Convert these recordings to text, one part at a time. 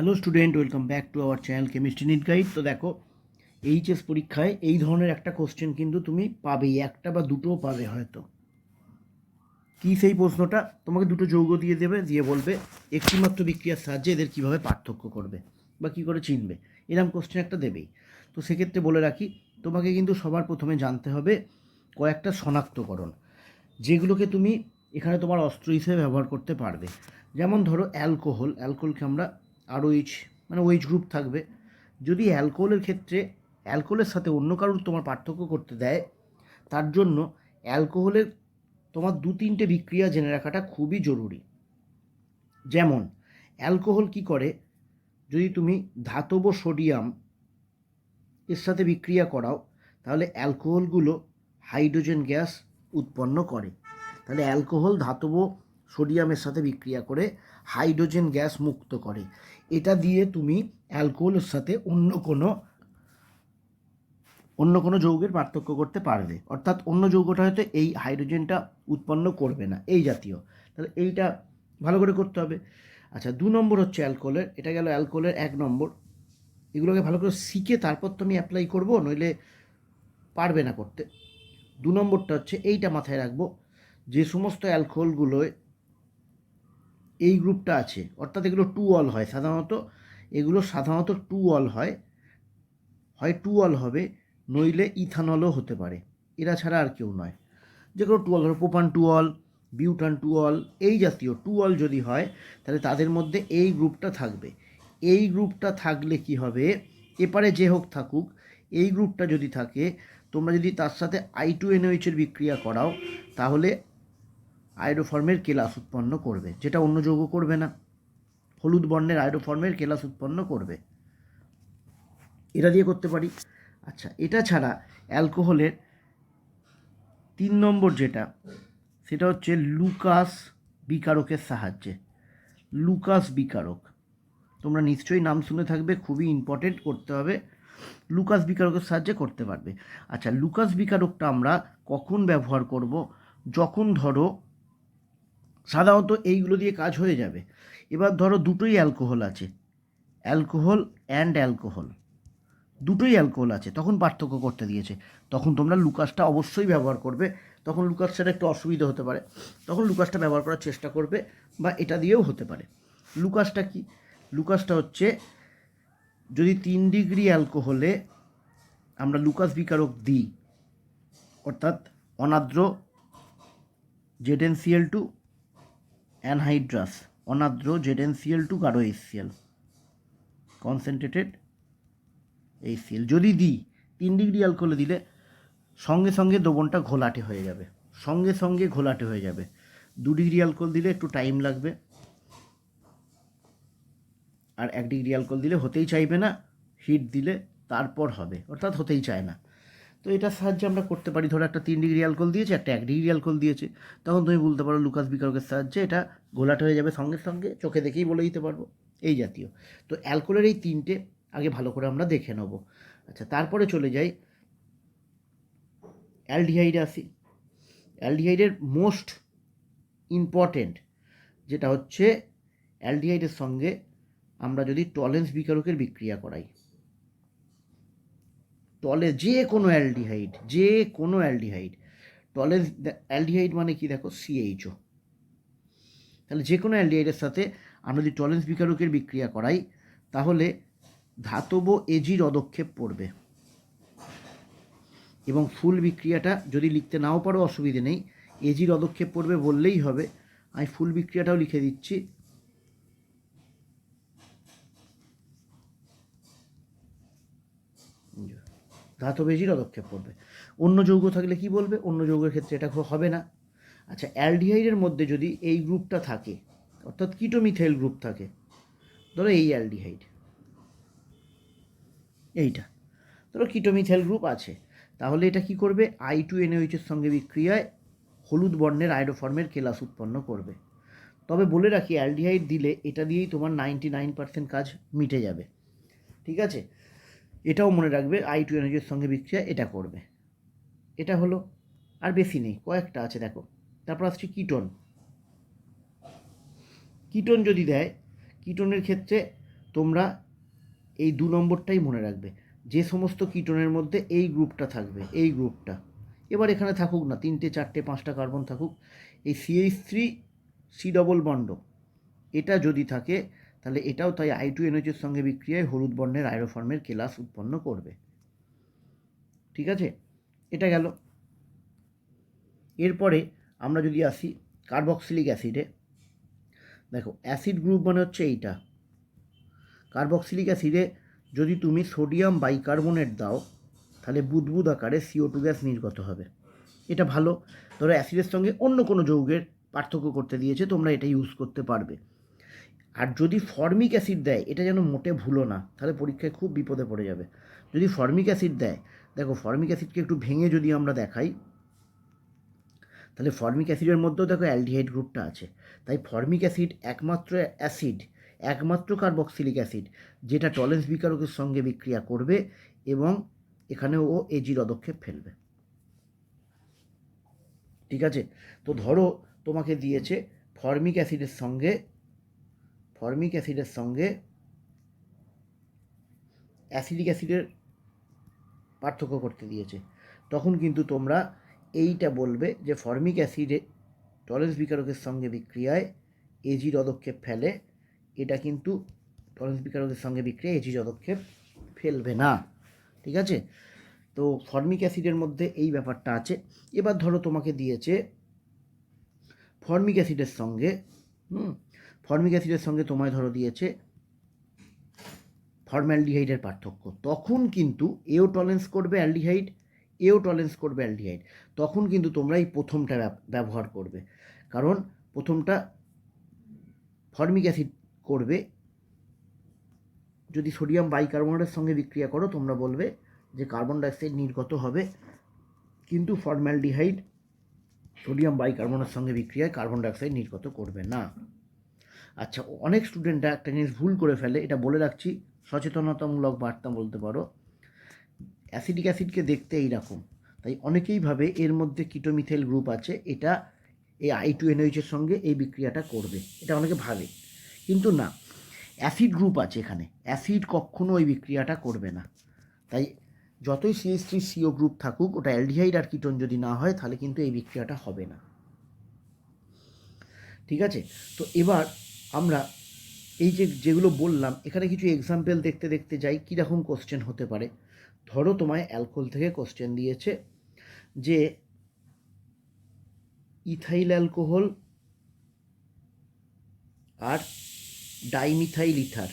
Hello student welcome back to our channel chemistry NEET guide তো দেখো HS পরীক্ষায় এই ধরনের একটা কোশ্চেন কিন্তু তুমি পাবেই, একটা বা দুটোও পাবে হয়তো। কী সেই প্রশ্নটা? তোমাকে দুটো যৌগ দিয়ে দেবে, দিয়ে বলবে, একটিমাত্র বিক্রিয়ার সাহায্যে এদের কীভাবে পার্থক্য করবে বা কী করে চিনবে। এরকম কোশ্চেন একটা দেবেই। তো সেক্ষেত্রে বলে রাখি, তোমাকে কিন্তু সবার প্রথমে জানতে হবে কয়েকটা শনাক্তকরণ, যেগুলোকে তুমি এখানে তোমার অস্ত্র হিসেবে ব্যবহার করতে পারবে। যেমন ধরো, অ্যালকোহল, অ্যালকোহলকে আমরা আর ওইচ মানে ওইচ গ্রুপ থাকবে। যদি অ্যালকোহলের ক্ষেত্রে, অ্যালকোহলের সাথে অন্য কারোর তোমার পার্থক্য করতে দেয়, তার জন্য অ্যালকোহলের তোমার দু তিনটে বিক্রিয়া জেনে রাখাটা খুবই জরুরি। যেমন, অ্যালকোহল কি করে? যদি তুমি ধাতব সোডিয়াম এর সাথে বিক্রিয়া করাও, তাহলে অ্যালকোহলগুলো হাইড্রোজেন গ্যাস উৎপন্ন করে। তাহলে অ্যালকোহল ধাতব সোডিয়ামের সাথে বিক্রিয়া করে হাইড্রোজেন গ্যাস মুক্ত করে। এটা দিয়ে তুমি অ্যালকোহলের সাথে অন্য কোনো অন্য কোনো যৌগের পার্থক্য করতে পারবে। অর্থাৎ অন্য যৌগটা হয়তো এই হাইড্রোজেনটা উৎপন্ন করবে না, এই জাতীয়। তাহলে এইটা ভালো করে করতে হবে। আচ্ছা দু নম্বর হচ্ছে অ্যালকোহলের এটা গেল অ্যালকোহলের এক নম্বর। এগুলোকে ভালো করে শিখে তারপর তো আমি অ্যাপ্লাই করব, নইলে পারবে না করতে। দু নম্বরটা হচ্ছে এইটা মাথায় রাখব, যে সমস্ত অ্যালকোহলগুলোয় এই গ্রুপটা আছে। অর্থাৎ এগুলো টু অল হয় সাধারণত। এগুলো সাধারণত টু অল হয়। হয় টু অল হবে, নইলে ইথানলও হতে পারে। এরা ছাড়া আর কেউ নয়। যেগুলো টু অল ধরো propan two ol, butan two ol, এই জাতীয় টু অল যদি হয়, তাহলে তাদের মধ্যে এই গ্রুপটা থাকবে। এই গ্রুপটা থাকলে কি হবে? এপারে যে হোক থাকুক, এই গ্রুপটা যদি থাকে, তোমরা যদি তার সাথে আই টু এনওইচের বিক্রিয়া করাও, তাহলে আয়রোফর্মের কেলাস উৎপন্ন করবে। যেটা অন্য যৌগ করবে না। হলুদ বর্ণের আয়রোফর্মের কেলাস উৎপন্ন করবে। এটা দিয়ে করতে পারি। আচ্ছা এটা ছাড়া অ্যালকোহলের তিন নম্বর যেটা, সেটা হচ্ছে লুকাস বিকারকের সাহায্যে। লুকাস বিকারক। তোমরা নিশ্চয়ই নাম শুনে থাকবে, খুবই ইম্পর্টেন্ট করতে হবে। লুকাস বিকারকের সাহায্যে করতে পারবে। আচ্ছা লুকাস বিকারকটা আমরা কখন ব্যবহার করব? যখন ধরো সাধারণত এইগুলো দিয়ে কাজ হয়ে যাবে। এবার ধরো দুটোই অ্যালকোহল আছে। Alcohol and alcohol. দুটোই অ্যালকোহল আছে, তখন পার্থক্য করতে দিয়েছে। তখন তোমরা লুকাসটা অবশ্যই ব্যবহার করবে, তখন লুকাসটা একটু অসুবিধা হতে পারে। তখন লুকাসটা ব্যবহার করার চেষ্টা করবে বা এটা দিয়েও হতে পারে। লুকাসটা কি? লুকাসটা হচ্ছে যদি তিন ডিগ্রি অ্যালকোহলে আমরা লুকাস বিকারক দিই, অর্থাৎ অনাদ্র Z N C L two anhydrous অনাদ্র Z N C L two গাঢ় H C L. Concentrated H C L. যদি দিই, তিন ডিগ্রি অ্যালকোহলে দিলে সঙ্গে সঙ্গে দ্রবণটা ঘোলাটে হয়ে যাবে। সঙ্গে সঙ্গে ঘোলাটে হয়ে যাবে। দু ডিগ্রি অ্যালকোহল দিলে একটু টাইম লাগবে। আর এক ডিগ্রি অ্যালকোহল দিলে হতেই চাইবে না। হিট দিলে তারপর হবে। অর্থাৎ হতেই চায় না। তো এটার সাহায্যে আমরা করতে পারি। ধরো একটা তিন ডিগ্রি অ্যালকোহল দিয়েছে, একটা এক ডিগ্রি অ্যালকোহল দিয়েছে। তখন তুমি বলতে পারো লুকাস বিকারকের সাহায্যে এটা ঘোলাটে হয়ে যাবে সঙ্গে সঙ্গে, চোখে দেখেই বলে দিতে পারব। এই জাতীয়। তো অ্যালকোহলের এই তিনটে আগে ভালো করে আমরা দেখে নেব। আচ্ছা তারপরে চলে যাই অ্যালডিহাইডে আসি। অ্যালডিহাইডের মোস্ট ইম্পর্টেন্ট যেটা হচ্ছে অ্যালডিহাইডের সঙ্গে আমরা যদি টলেন্স বিকারকের বিক্রিয়া করাই। টলে যে কোনো অ্যালডিহাইড, যে কোনো অ্যালডিহাইড টলেন্স অ্যালডিহাইড মানে কি দেখো? সিএইচও তাহলে যে কোনো অ্যালডিহাইডের সাথে আমরা যদি টলেন্স বিকারকের বিক্রিয়া করাই, তাহলে ধাতব এজি পদক্ষেপ পড়বে। এবং ফুল বিক্রিয়াটা যদি লিখতে নাও পারো, অসুবিধে নেই। এজি পদক্ষেপ পড়বে বললেই হবে। আমি ফুল বিক্রিয়াটাও লিখে দিচ্ছি। ধাতবেজি পদক্ষেপ পড়বে অন্য যৌগ থাকলে কি বলবে? অন্য যৌগের ক্ষেত্রে এটা হবে না। আচ্ছা অ্যালডিহাইডের মধ্যে যদি এই গ্রুপটা থাকে, অর্থাৎ কিটোমিথাইল গ্রুপ থাকে, ধরো এই অ্যালডিহাইড, এইটা, ধরো কিটোমিথাইল গ্রুপ আছে, তাহলে এটা কি করবে? আই টু এনওইচের সঙ্গে বিক্রিয়ায় হলুদ বর্ণের আয়োডোফর্মের কেলাস উৎপন্ন করবে। তবে বলে রাখি, অ্যালডিহাইড দিলে এটা দিয়েই তোমার নাইনটি নাইন পার্সেন্ট কাজ মিটে যাবে। ঠিক আছে? এটাও মনে রাখবে আই টু এনার্জির সঙ্গে বিক্রিয়া এটা করবে। এটা হলো, আর বেশি নেই, কয়েকটা আছে, দেখো। তারপর আসছে কিটোন। কিটোন যদি দেয়, কিটোনের ক্ষেত্রে তোমরা এই দু নম্বরটাই মনে রাখবে। যে সমস্ত কিটনের মধ্যে এই গ্রুপটা থাকবে, এই গ্রুপটা। এবার এখানে থাকুক না, তিনটে, চারটে, পাঁচটা কার্বন থাকুক। এই C H three C double bond এটা যদি থাকে তাহলে এটাও তাই আই টু এনএচের সঙ্গে বিক্রিয়ায় হলুদ বর্ণের আয়রোফর্মের কেলাস উৎপন্ন করবে। ঠিক আছে? এটা গেল। এরপরে আমরা যদি আসি কার্বক্সিলিক অ্যাসিডে দেখো অ্যাসিড গ্রুপ মানে হচ্ছে এইটা। কার্বক্সিলিক অ্যাসিডে যদি তুমি সোডিয়াম বাইকার্বনেট দাও, তাহলে বুদবুদ আকারে সিও টু গ্যাস নির্গত হবে। এটা ভালো। ধরো অ্যাসিডের সঙ্গে অন্য কোনো যৌগের পার্থক্য করতে দিয়েছে, তোমরা এটা ইউজ করতে পারবে। আর যদি ফর্মিক অ্যাসিড দেয়, এটা যেন মোটে ভুলো না, তাহলে পরীক্ষায় খুব বিপদে পড়ে যাবে। যদি ফর্মিক অ্যাসিড দেয়, দেখো ফর্মিক অ্যাসিডকে একটু ভেঙে যদি আমরা দেখাই, তাহলে ফর্মিক অ্যাসিডের মধ্যেও দেখো অ্যালডিহাইড গ্রুপটা আছে। তাই ফর্মিক অ্যাসিড একমাত্র অ্যাসিড, একমাত্র কার্বক্সিলিক অ্যাসিড, যেটা টলেন্স বিকারকের সঙ্গে বিক্রিয়া করবে এবং এখানে ও এজি পদক্ষেপ ফেলবে। ঠিক আছে? তো ধরো তোমাকে দিয়েছে ফর্মিক অ্যাসিডের সঙ্গে ফর্মিক অ্যাসিডের সঙ্গে অ্যাসিডিক অ্যাসিডের পার্থক্য করতে দিয়েছে। তখন কিন্তু তোমরা এইটা বলবে যে ফর্মিক অ্যাসিডে টলেন্স বিকারকের সঙ্গে বিক্রিয়ায় এজি পদক্ষেপ ফেলে, এটা কিন্তু টলেন্স বিকারকের সঙ্গে বিক্রিয়ায় এজি পদক্ষেপ ফেলবে না। ঠিক আছে? তো ফর্মিক অ্যাসিডের মধ্যে এই ব্যাপারটা আছে। এবার ধরো তোমাকে দিয়েছে ফর্মিক অ্যাসিডের সঙ্গে, হুম ফর্মিক অ্যাসিডের সঙ্গে তোমায় ধরো দিয়েছে ফর্ম্যালডিহাইডের পার্থক্য। তখন কিন্তু এও টলেন্স করবে অ্যালডিহাইড, এও টলেন্স করবে অ্যালডিহাইড। তখন কিন্তু তোমরা এই প্রথমটা ব্যবহার করবে। কারণ প্রথমটা ফর্মিক অ্যাসিড করবে, যদি সোডিয়াম বাইকার্বনেটের সঙ্গে বিক্রিয়া করো, তোমরা বলবে যে কার্বন ডাইঅক্সাইড নির্গত হবে, কিন্তু ফর্ম্যালডিহাইড সোডিয়াম বাইকার্বনের সঙ্গে বিক্রিয়ায় কার্বন ডাইঅক্সাইড নির্গত করবে না। আচ্ছা অনেক স্টুডেন্টরা একটা জিনিস ভুল করে ফেলে, এটা বলে রাখছি, সচেতনতামূলক বার্তা বলতে পারো। অ্যাসিডিক অ্যাসিডকে দেখতে এইরকম তাই অনেকেই ভাবে এর মধ্যে কিটোমিথেল গ্রুপ আছে, এটা এই আই টু এনওইচের সঙ্গে এই বিক্রিয়াটা করবে, এটা অনেকে ভাবে। কিন্তু না অ্যাসিড গ্রুপ আছে এখানে অ্যাসিড কখনো ওই বিক্রিয়াটা করবে না। তাই যতই সিএস থ্রি সিও গ্রুপ থাকুক, ওটা অ্যালডিহাইড আর কিটোন যদি না হয়, তাহলে কিন্তু এই বিক্রিয়াটা হবে না। ঠিক আছে? তো এবার আমরা এই যে যেগুলো বললাম, এখানে কিছু এক্সাম্পল দেখতে দেখতে যাই, কীরকম কোশ্চেন হতে পারে। ধরো তোমায় অ্যালকোহল থেকে কোশ্চেন দিয়েছে যে ইথাইল অ্যালকোহল আর ডাইমিথাইল ইথার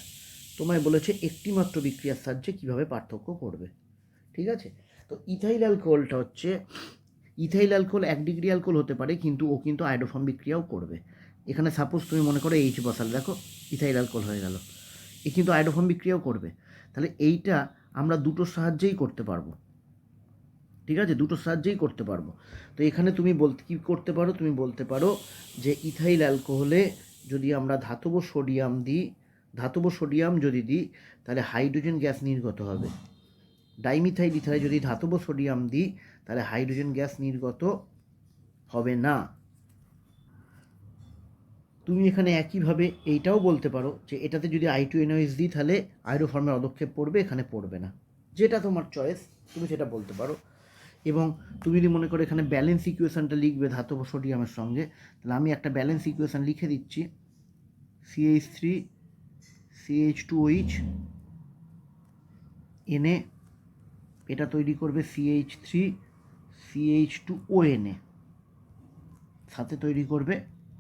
তোমায় বলেছে একটিমাত্র বিক্রিয়ার সাহায্যে কীভাবে পার্থক্য করবে। ঠিক আছে? তো ইথাইল অ্যালকোহলটা হচ্ছে ইথাইল অ্যালকোহল এক ডিগ্রি অ্যালকোহল হতে পারে, কিন্তু ও কিন্তু আইডোফর্ম বিক্রিয়াও করবে। এখানে সাপোজ তুমি মনে করো এইচ বসাল, দেখো ইথাইল অ্যালকোহল হয়ে গেল। এ কিন্তু আইডোফর্ম বিক্রিয়াও করবে। তাহলে এইটা আমরা দুটোর সাহায্যেই করতে পারব। ঠিক আছে? দুটোর সাহায্যেই করতে পারব। তো এখানে তুমি বলতে, কী করতে পারো? তুমি বলতে পারো যে ইথাইল অ্যালকোহলে যদি আমরা ধাতব সোডিয়াম দিই, ধাতব সোডিয়াম যদি দিই, তাহলে হাইড্রোজেন গ্যাস নির্গত হবে। ডাইমিথাইল ইথাইলে যদি ধাতব সোডিয়াম দিই, তাহলে হাইড্রোজেন গ্যাস নির্গত হবে না। তুমি এখানে একইভাবে এইটাও বলতে পারো যে এটাতে যদি আই টু এনওএস দিই তাহলে আইরো আইরোফর্মের অদক্ষেপ পড়বে, এখানে পড়বে না। যেটা তোমার চয়েস তুমি সেটা বলতে পারো। এবং তুমি যদি মনে করো এখানে ব্যালেন্স ইকুয়েশনটা লিখবে ধাতব সোডিয়ামের সঙ্গে, তাহলে আমি একটা ব্যালেন্স ইকুয়েশান লিখে দিচ্ছি। C H three C H two O H এনে এটা তৈরি করবে C H three C H two O এনে সাথে তৈরি করবে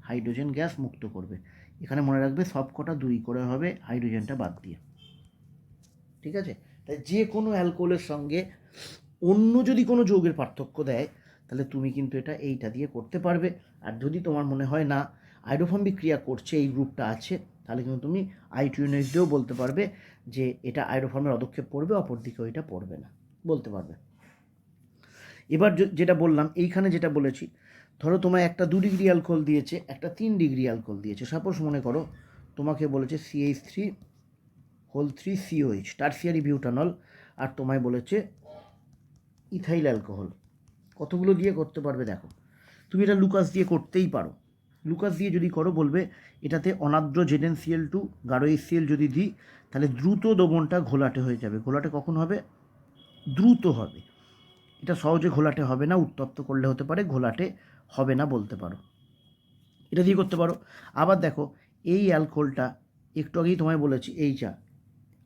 হাইড্রোজেন গ্যাস মুক্ত করবে। এখানে মনে রাখবে সব কটা দুই করে হবে, হাইড্রোজেনটা বাদ দিয়ে। ঠিক আছে? তাই যে কোনো অ্যালকোহলের সঙ্গে অন্য যদি কোনো যৌগের পার্থক্য দেয়, তাহলে তুমি কিন্তু এটা এইটা দিয়ে করতে পারবে। আর যদি তোমার মনে হয় না আইডোফর্ম বিক্রিয়া করছে, এই গ্রুপটা আছে, তাহলে কিন্তু তুমি আই টিউনেস দিয়েও বলতে পারবে যে এটা আইডোফর্মের অদক্ষেপ পড়বে অপরদিকে ওইটা পড়বে না। বলতে পারবে। এবার যেটা বললাম, এইখানে যেটা বলেছি ধরো তোমায় একটা দু ডিগ্রি অ্যালকোহল দিয়েছে, একটা তিন ডিগ্রি অ্যালকোহল দিয়েছে। সাপোজ মনে করো তোমাকে বলেছে CH three whole three COH tertiary butanol আর তোমায় বলেছে ইথাইল অ্যালকোহল কতগুলো দিয়ে করতে পারবে দেখো। তুমি এটা লুকাস দিয়ে করতেই পারো। লুকাস দিয়ে যদি করো বলবে, এটাতে অনাদ্র জেডেনসিএল টু গাঢ় এসিএল যদি দিই, তাহলে দ্রুত দ্রবণটা ঘোলাটে হয়ে যাবে। ঘোলাটে কখন হবে? দ্রুত হবে। এটা সহজে ঘোলাটে হবে না, উত্তপ্ত করলে হতে পারে, ঘোলাটে হবে না বলতে পারো। এটা দিয়ে করতে পারো। আবার দেখো, এই অ্যালকোহলটা একটু আগেই তোমায় বলেছি এই চা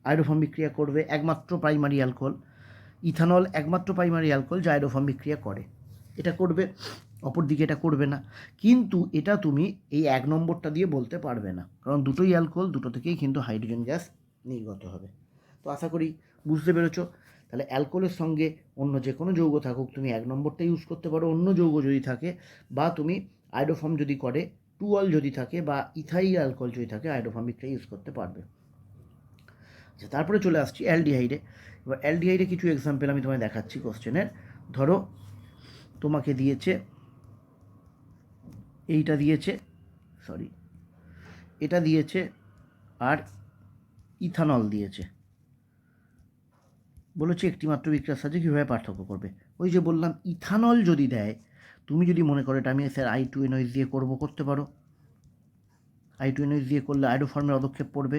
আয়রোফর্ম বিক্রিয়া করবে একমাত্র প্রাইমারি অ্যালকোহল, ইথানল একমাত্র প্রাইমারি অ্যালকোহল যা আয়রোফর্ম বিক্রিয়া করে। এটা করবে, অপরদিকে এটা করবে না। কিন্তু এটা তুমি এই এক নম্বরটা দিয়ে বলতে পারবে না। কারণ দুটোই অ্যালকোহল, দুটো থেকেই কিন্তু হাইড্রোজেন গ্যাস নির্গত হবে। তো আশা করি বুঝতে পেরেছ। তাহলে অ্যালকোহলের সঙ্গে অন্য যে কোনো যৌগ থাকুক, তুমি এক নম্বরটা ইউজ করতে পারো। অন্য যৌগ যদি থাকে বা তুমি আইডোফর্ম যদি করে টুয়াল যদি থাকে বা ইথাইল অ্যালকোহল যদি থাকে আইডোফর্ম বিক্রিয়া ইউজ করতে পারবে। আচ্ছা তারপরে চলে আসছি অ্যালডিহাইডে। এবার অ্যালডিহাইডে কিছু এক্সাম্পল আমি তোমায় দেখাচ্ছি কোশ্চেনের ধরো, তোমাকে দিয়েছে, এইটা দিয়েছে সরি এটা দিয়েছে আর ইথানল দিয়েছে। বলেছে একটি মাত্র বিক্রিয়ার সাহায্যে কীভাবে পার্থক্য করবে। ওই যে বললাম, ইথানল যদি দেয়, তুমি যদি মনে করো এটা আমি স্যার আই টু এনওইস দিয়ে করব, করতে পারো। আই টু এনওইস দিয়ে করলে আইডোফর্মের অদক্ষেপ পড়বে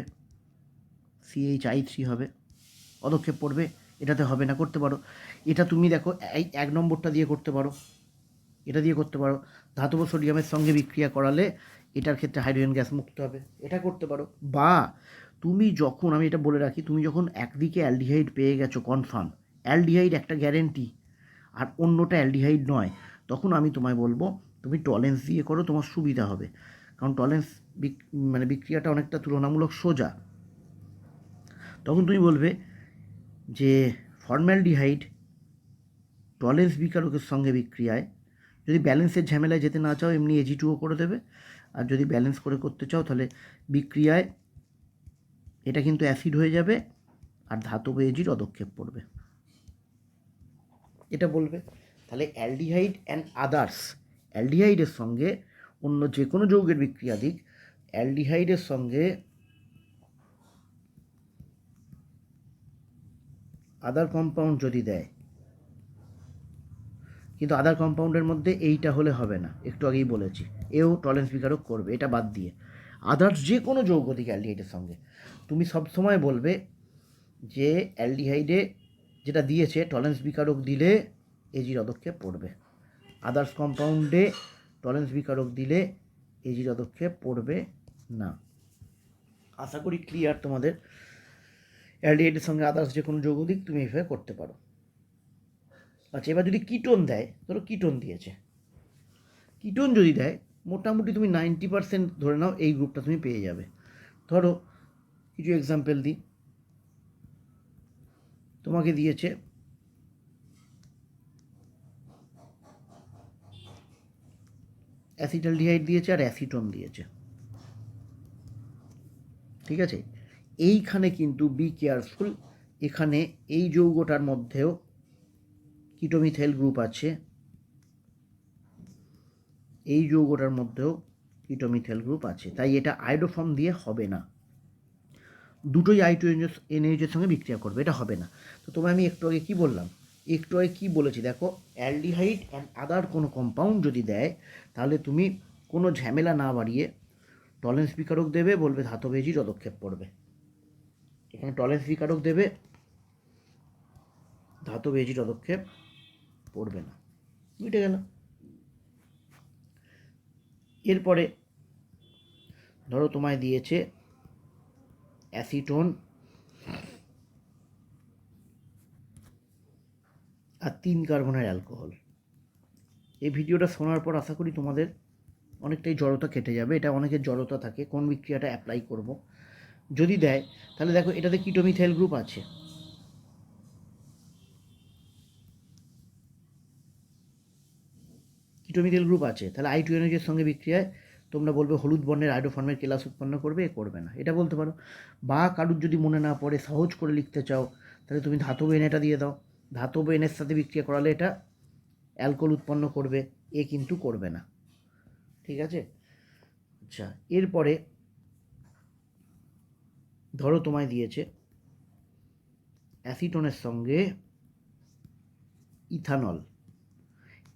সিএইচ আই থ্রি হবে অদক্ষেপ পড়বে, এটাতে হবে না, করতে পারো। এটা তুমি দেখো, এই এক নম্বরটা দিয়ে করতে পারো, এটা দিয়ে করতে পারো। ধাতব সোডিয়ামের সঙ্গে বিক্রিয়া করালে এটার ক্ষেত্রে হাইড্রোজেন গ্যাস মুক্ত হবে, এটা করতে পারো। বা তুমি যখন, আমি এটা বলে রাখি, তুমি যখন একদিকে অ্যালডিহাইড পেয়ে গেছো, কনফার্ম, অ্যালডিহাইড একটা গ্যারেন্টি, আর অন্যটা অ্যালডিহাইড নয়, তখন আমি তোমায় বলব, তুমি টলেন্স দিয়ে করো, তোমার সুবিধা হবে। কারণ টলেন্স মানে বিক্রিয়াটা অনেকটা তুলনামূলক সোজা। তখন তুমি বলবে যে ফর্ম্যালডিহাইড টলেন্স বিকারকের সঙ্গে বিক্রিয়ায়, যদি ব্যালেন্সের ঝামেলায় যেতে না চাও, এমনি এজি টুও করে দেবে, আর যদি ব্যালেন্স করে করতে চাও, তাহলে বিক্রিয়ায় এটা কিন্তু অ্যাসিড হয়ে যাবে আর ধাতব এজির অদক্ষেপ পড়বে। এটা বলবে, তাহলে অ্যালডিহাইড অ্যান্ড আদার্স। অ্যালডিহাইডের সঙ্গে অন্য যে কোনো যৌগের বিক্রিয়া দিক, অ্যালডিহাইডের সঙ্গে আদার কম্পাউন্ড যদি দেয়, কিন্তু আদার কম্পাউন্ডের মধ্যে এইটা হলে হবে না, একটু আগেই বলেছি, এও টলেন্স বিকারক করবে, এটা বাদ দিয়ে। আদার্স যে কোনো যৌগ দিক অ্যালডিহাইডের সঙ্গে। তুমি সবসময় বলবে যে, অ্যালডিহাইডে যেটা দিয়েছে টলেন্স বিকারক দিলে এজির অদক্ষেপ পড়বে। আদার্স কম্পাউন্ডে টলেন্স বিকারক দিলে এজির অদক্ষেপ পড়বে না। আশা করি ক্লিয়ার তোমাদের। অ্যালডিহাইডের সঙ্গে আদার্স যে কোনো যৌগ দিক তুমি এইভাবে করতে পারো। আচ্ছা এবার যদি কিটোন দেয়, ধরো কিটোন দিয়েছে। কিটোন যদি দেয় মোটামুটি তুমি নাইনটি পার্সেন্ট ধরে নাও এই গ্রুপটা তুমি পেয়ে যাবে। ধরো, কিছু এক্সাম্পল দিই। তোমাকে দিয়েছে অ্যাসিটালডিহাইড দিয়েছে আর অ্যাসিটন দিয়েছে। ঠিক আছে? এইখানে কিন্তু বি কেয়ারফুল এখানে এই যৌগটার মধ্যেও কিটোমিথাইল গ্রুপ আছে। এই যৌগটার মধ্যেও কিটোমিথাইল গ্রুপ আছে। তাই এটা আইডোফর্ম দিয়ে হবে না। দুটোই আই টু এনএইচের সঙ্গে বিক্রিয়া করবে, এটা হবে না। তো তোমায় আমি একটু আগে কী বললাম? একটু আগে কী বলেছি? দেখো, অ্যালডিহাইড অ্যান্ড আদার কোনো কম্পাউন্ড যদি দেয়, তাহলে তুমি কোনো ঝামেলা না বাড়িয়ে টলেন্স বিকারক দেবে, বলবে ধাতবেজি পদক্ষেপ পড়বে এখানে টলেন্স বিকারক দেবে ধাতবেজি পদক্ষেপ পড়বে না। মিটে গেল। এরপরে ধরো তোমায় দিয়েছে অ্যাসিটোন আর তিন কার্বনের অ্যালকোহল। এই ভিডিওটা শোনার পর আশা করি তোমাদের অনেকটাই জড়তা কেটে যাবে। এটা অনেকের জড়তা থাকে, কোন বিক্রিয়াটা অ্যাপ্লাই করব। যদি দেয়, তাহলে দেখো এটাতে কিটোমিথাইল গ্রুপ আছে। কিটোমিথাইল গ্রুপ আছে, তাহলে আই টু এনএজের সঙ্গে বিক্রিয়ায়, তোমরা বলবে হলুদ বর্ণের আইডোফর্মের কেলাস উৎপন্ন করবে, এ করবে না। এটা বলতে পারো। বা কারুর যদি মনে না পড়ে, সহজ করে লিখতে চাও, তাহলে তুমি ধাতব এনএটা দিয়ে দাও। ধাতব এনের সাথে বিক্রিয়া করালে এটা অ্যালকোহল উৎপন্ন করবে, এ কিন্তু করবে না। ঠিক আছে? আচ্ছা এরপরে ধরো তোমায় দিয়েছে অ্যাসিটনের সঙ্গে ইথানল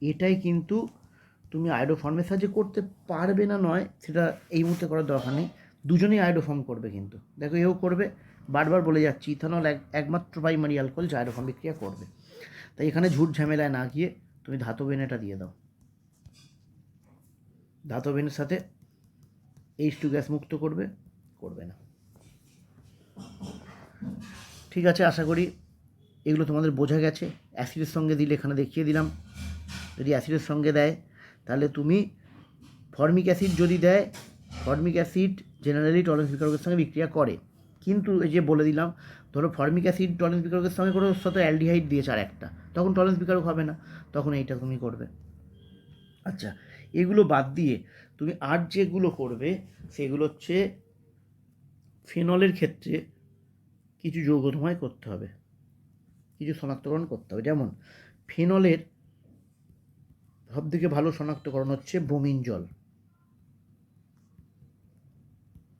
এটাই কিন্তু তুমি আয়োডোফর্মের সাহায্যে করতে পারবে না নয়, সেটা এই মুহূর্তে করার দরকার নেই। দুজনেই আয়োডোফর্ম করবে কিন্তু। দেখো, এও করবে। বারবার বলে যাচ্ছি, ইথানল এক, একমাত্র প্রাইমারি অ্যালকোহল যা আয়োডোফর্ম বিক্রিয়া করবে। তাই এখানে ঝুট ঝামেলায় না গিয়ে তুমি ধাতব এনএটা দিয়ে দাও। ধাতব এনের সাথে এইচ টু গ্যাস মুক্ত করবে করবে না। ঠিক আছে, আশা করি এগুলো তোমাদের বোঝা গেছে। অ্যাসিডের সঙ্গে দিলে এখানে দেখিয়ে দিলাম। যদি অ্যাসিডের সঙ্গে দেয় তাহলে তুমি ফর্মিক অ্যাসিড যদি দেয়, ফর্মিক অ্যাসিড জেনারেলি টলেন্স বিকারকের সঙ্গে বিক্রিয়া করে। কিন্তু এই যে বলে দিলাম, ধরো ফর্মিক অ্যাসিড টলেন্স বিকারকের সঙ্গে করে ওর সাথে অ্যালডিহাইড দিয়েছে আর একটা, তখন টলারেন্স বিকারক হবে না, তখন এইটা তুমি করবে। আচ্ছা এগুলো বাদ দিয়ে তুমি আর যেগুলো করবে, সেগুলো হচ্ছে ফেনলের ক্ষেত্রে কিছু যৌগ তোমায় করতে হবে, কিছু শনাক্তকরণ করতে হবে। যেমন, ফেনলের সব থেকে ভালো শনাক্তকরণ হচ্ছে ব্রোমিন জল।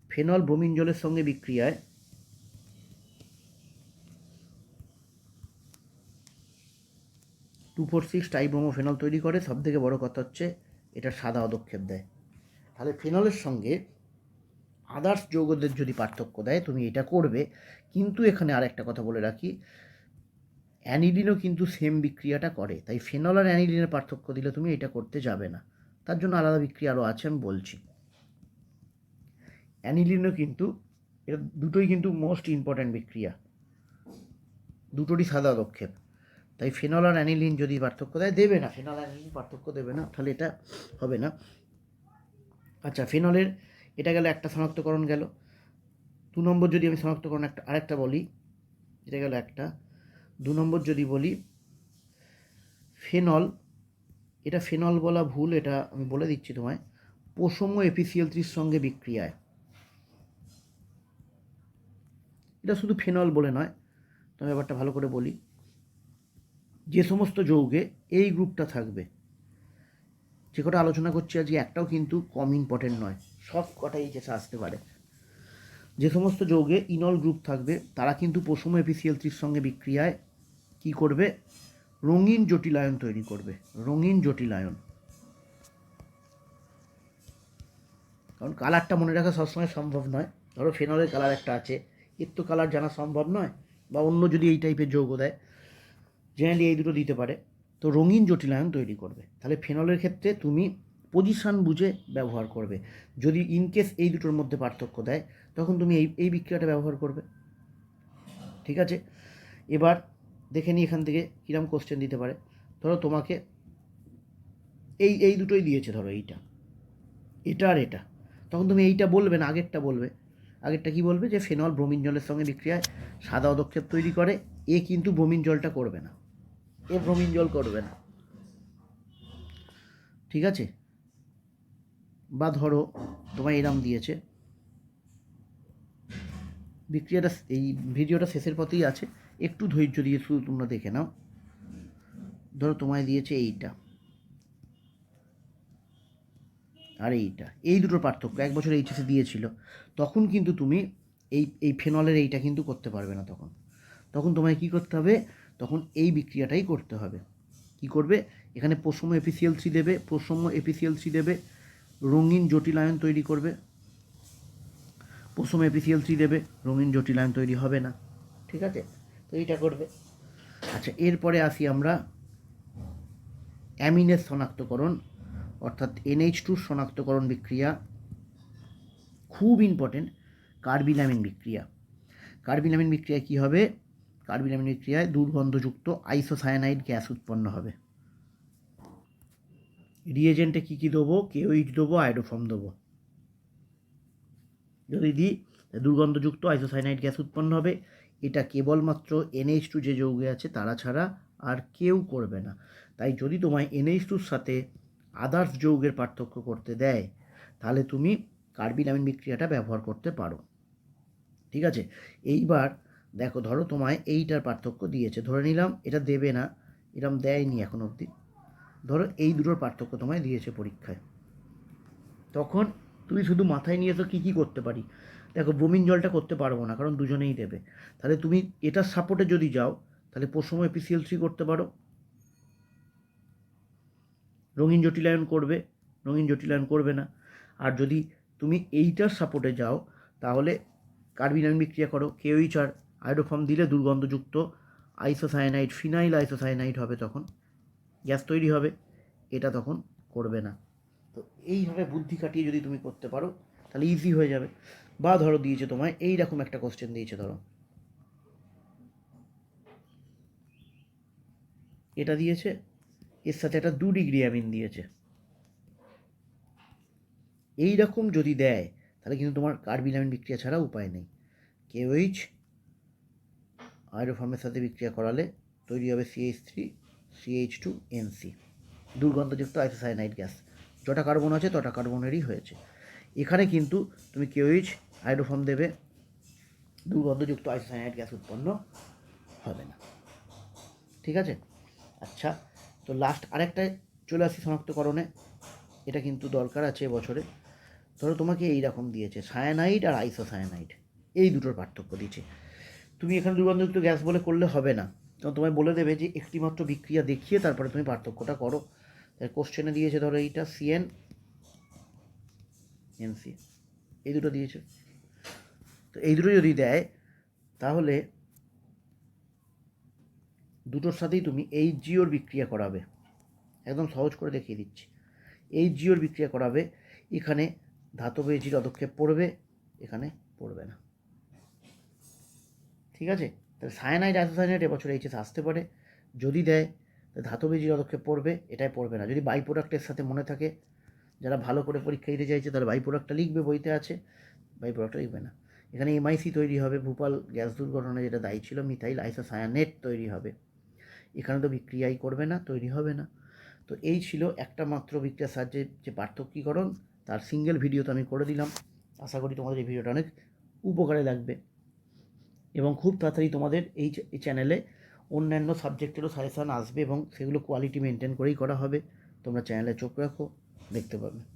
ফেনল ব্রোমিন জলের সঙ্গে বিক্রিয়ায় টু ফোর সিক্স টাইব্রোমোফেনল তৈরি করে। সব থেকে বড় কথা হচ্ছে এটা সাদা অদক্ষেপ দেয়। তাহলে ফেনলের সঙ্গে আদার্স যৌগদের যদি পার্থক্য দেয়, তুমি এটা করবে। কিন্তু এখানে আর একটা কথা বলে রাখি অ্যানিলিনও কিন্তু সেম বিক্রিয়াটা করে। তাই ফেনল আর অ্যানিলিনের পার্থক্য দিলে তুমি এটা করতে যাবে না। তার জন্য আলাদা বিক্রিয়া আরও আছে, আমি বলছি। অ্যানিলিনও কিন্তু এটা দুটোই কিন্তু মোস্ট ইম্পর্ট্যান্ট বিক্রিয়া। দুটোরই সাদা অদক্ষেপ তাই ফেনল আর অ্যানিলিন যদি পার্থক্য দেয়, দেবে না। ফেনল অ্যানিলিন পার্থক্য দেবে না, তাহলে এটা হবে না। আচ্ছা ফেনলের এটা গেল একটা শনাক্তকরণ গেল। দু নম্বর যদি আমি শনাক্তকরণ একটা, আরেকটা বলি, এটা গেল একটা। দু নম্বর যদি বলি, ফেনল, এটা ফেনল বলা ভুল, এটা আমি বলে দিচ্ছি তোমায় পোষম এপিসিএল থ্রির সঙ্গে বিক্রিয়ায়। এটা শুধু ফেনল বলে নয়, তবে ব্যাপারটা ভালো করে বলি। যে সমস্ত যৌগে এই গ্রুপটা থাকবে, যে কটা আলোচনা করছি আজকে, একটাও কিন্তু কম ইম্পর্টেন্ট নয়, সব কটাই চেষ্টা আসতে পারে। যে সমস্ত যৌগে ইনল গ্রুপ থাকবে, তারা কিন্তু পশম এপিসিএল থ্রির সঙ্গে বিক্রিয়ায় কি করবে? রঙিন জটিলায়ন তৈরি করবে। রঙিন জটিলায়ন। কারণ কালারটা মনে রাখা সবসময় সম্ভব নয়। ধরো ফেনলের কালার একটা আছে। এর তো কালার জানা সম্ভব নয়। বা অন্য যদি এই টাইপের যৌগ দেয় জেনারেলি এই দুটো দিতে পারে। তো রঙিন জটিলায়ন তৈরি করবে। তাহলে ফেনলের ক্ষেত্রে তুমি পজিশান বুঝে ব্যবহার করবে। যদি ইনকেস এই দুটোর মধ্যে পার্থক্য দেয়, তখন তুমি এই এই বিক্রিয়াটা ব্যবহার করবে। ঠিক আছে? এবার দেখে নিই এখান থেকে কীরকম কোশ্চেন দিতে পারে। ধরো তোমাকে এই এই দুটোই দিয়েছে ধরো এইটা। এটা আর এটা। তখন তুমি এইটা বলবে না, আগেরটা বলবে। আগেরটা কি বলবে? যে ফেনল ব্রোমিন জলের সঙ্গে বিক্রিয়ায় সাদা অদক্ষেপ তৈরি করে, এ কিন্তু ব্রোমিন জলটা করবে না। এ ব্রোমিন জল করবে না। ঠিক আছে? বা ধরো তোমায় এরাম দিয়েছে। বিক্রিয়াটা এই ভিডিওটা শেষের পথেই আছে। একটু ধৈর্য দিয়ে শুধু তোমরা দেখে নাও। ধরো তোমায় দিয়েছে এইটা। আর এইটা। এই দুটোর পার্থক্য। এক বছর এইচএসে দিয়েছিল। তখন কিন্তু তুমি এই এই ফেনলের এইটা কিন্তু করতে পারবে না তখন। তখন তোমায় কী করতে হবে? তখন এই বিক্রিয়াটাই করতে হবে। কি করবে? এখানে প্রসম এপিসিএল সি দেবে প্রসম এপিসিএল সি দেবে, রঙিন জটিলায়ন তৈরি করবে। প্রসম এপিসিএল সি দেবে, রঙিন জটিলায়ন তৈরি হবে না। ঠিক আছে? এইটা করবে। আচ্ছা এরপরে আসি আমরা অ্যামিনের শনাক্তকরণ, অর্থাৎ এনএইচ টুর শনাক্তকরণ বিক্রিয়া। খুব ইম্পর্টেন্ট কার্বিলামিন বিক্রিয়া। কার্বিলামিন বিক্রিয়া কী হবে? কার্বিলামিন বিক্রিয়ায় দুর্গন্ধযুক্ত আইসোসায়ানাইড গ্যাস উৎপন্ন হবে। রিয়েজেন্টে কী কী দেবো? কেওইচ দেবো আয়োডোফর্ম দেবো। যদি দিই, দুর্গন্ধযুক্ত আইসোসায়ানাইড গ্যাস উৎপন্ন হবে। এটা কেবলমাত্র এনএইচ টু যে যৌগে আছে তারা ছাড়া আর কেউ করবে না। তাই যদি তোমায় এনএইচ টুর সাথে আদার্স যৌগের পার্থক্য করতে দেয়, তাহলে তুমি কার্বিলামিন বিক্রিয়াটা ব্যবহার করতে পারো। ঠিক আছে? এইবার দেখো, ধরো তোমায় এইটার পার্থক্য দিয়েছে। ধরে নিলাম, এটা দেবে না, এরম দেয়নি এখন অবধি। ধরো এই দুটোর পার্থক্য তোমায় দিয়েছে পরীক্ষায়। তখন তুমি শুধু মাথায় নিয়ে তো কী কী করতে পারি। দেখো বমিন জলটা করতে পারব না, কারণ দুজনেই দেবে। তাহলে তুমি এটার সাপোর্টে যদি যাও, তাহলে পশম এপিসিএল থ্রি করতে পারো। রঙিন জটিলায়ন করবে, রঙিন জটিলায়ন করবে না। আর যদি তুমি এইটার সাপোর্টে যাও, তাহলে কার্বিনাইন বিক্রিয়া করো কেউইচ আর আয়োডোফর্ম দিলে দুর্গন্ধযুক্ত আইসোসায়ানাইড ফিনাইল আইসোসায়ানাইড হবে তখন। গ্যাস তৈরি হবে, এটা তখন করবে না। তো এইভাবে বুদ্ধি কাটিয়ে যদি তুমি করতে পারো, তাহলে ইজি হয়ে যাবে। বা ধরো দিয়েছে তোমায় এই রকম একটা কোশ্চেন দিয়েছে ধরো। এটা দিয়েছে, এর সাথে একটা দু ডিগ্রি অ্যামিন দিয়েছে। এই রকম যদি দেয়, তাহলে কিন্তু তোমার কার্বিলামিন বিক্রিয়া ছাড়া উপায় নেই। কেওইচ আয়রোফর্মের সাথে বিক্রিয়া করালে তৈরি হবে C H three C H two N C দুর্গন্ধযুক্ত আইসোসায়ানাইড গ্যাস যটা কার্বন আছে তটা কার্বনেরই হয়েছে। এখানে কিন্তু তুমি কেওইচ হাইড্রোফর্ম দেবে, দুর্গন্ধযুক্ত আইসোসায়ানাইড গ্যাস উৎপন্ন হবে না। ঠিক আছে? আচ্ছা তো লাস্ট আরেকটা চলে আসি শনাক্তকরণে এটা কিন্তু দরকার আছে বছরে ধরো তোমাকে এই রকম দিয়েছে সায়ানাইড আর আইসোসায়ানাইড এই দুটোর পার্থক্য দিয়েছে তুমি এখানে দুর্গন্ধযুক্ত গ্যাস বলে করলে হবে না। কারণ তোমায় বলে দেবে যে একটিমাত্র বিক্রিয়া দেখিয়ে তারপরে তুমি পার্থক্যটা করো। কোশ্চেনে দিয়েছে ধরো এইটা সিএন এনসি এই দুটো দিয়েছে। তো এই দুটো যদি দেয়, তাহলে দুটোর সাথেই তুমি এই জিওর বিক্রিয়া করাবে। একদম সহজ করে দেখিয়ে দিচ্ছি। এই জিওর বিক্রিয়া করাবে, এখানে ধাতব এজির অদক্ষেপ পড়বে, এখানে পড়বে না। ঠিক আছে? তাহলে সায়ানাইড আইসোসায়ানাইড এবছর এইচএস আসতে পারে। যদি দেয় ধাতব এজির অদক্ষেপ পড়বে, এটাই পড়বে না। যদি বাই প্রোডাক্টের সাথে মনে থাকে, যারা ভালো করে পরীক্ষা দিতে চাইছে, তাহলে বাই প্রোডাক্টটা লিখবে বইতে আছে। বাই প্রোডাক্টটা লিখবে না। এখানে এমআইসি তৈরি হবে, ভূপাল গ্যাস দুর্ঘটনায় যেটা দায়ী ছিল, মিথাইল আইসোসায়ানেট তৈরি হবে। এখানে তো বিক্রিয়াই করবে না, তৈরি হবে না। তো এই ছিল একটা মাত্র বিক্রিয়ার সাহায্যে যে পার্থক্যীকরণ, তার সিঙ্গেল ভিডিও তো আমি করে দিলাম। আশা করি তোমাদের এই ভিডিওটা অনেক উপকারে লাগবে। এবং খুব তাড়াতাড়ি তোমাদের এই চ্যানেলে অন্যান্য সাবজেক্টেরও সাজেশান আসবে এবং সেগুলো কোয়ালিটি মেনটেন করেই করা হবে। তোমরা চ্যানেলে চোখ রাখো, দেখতে পাবে।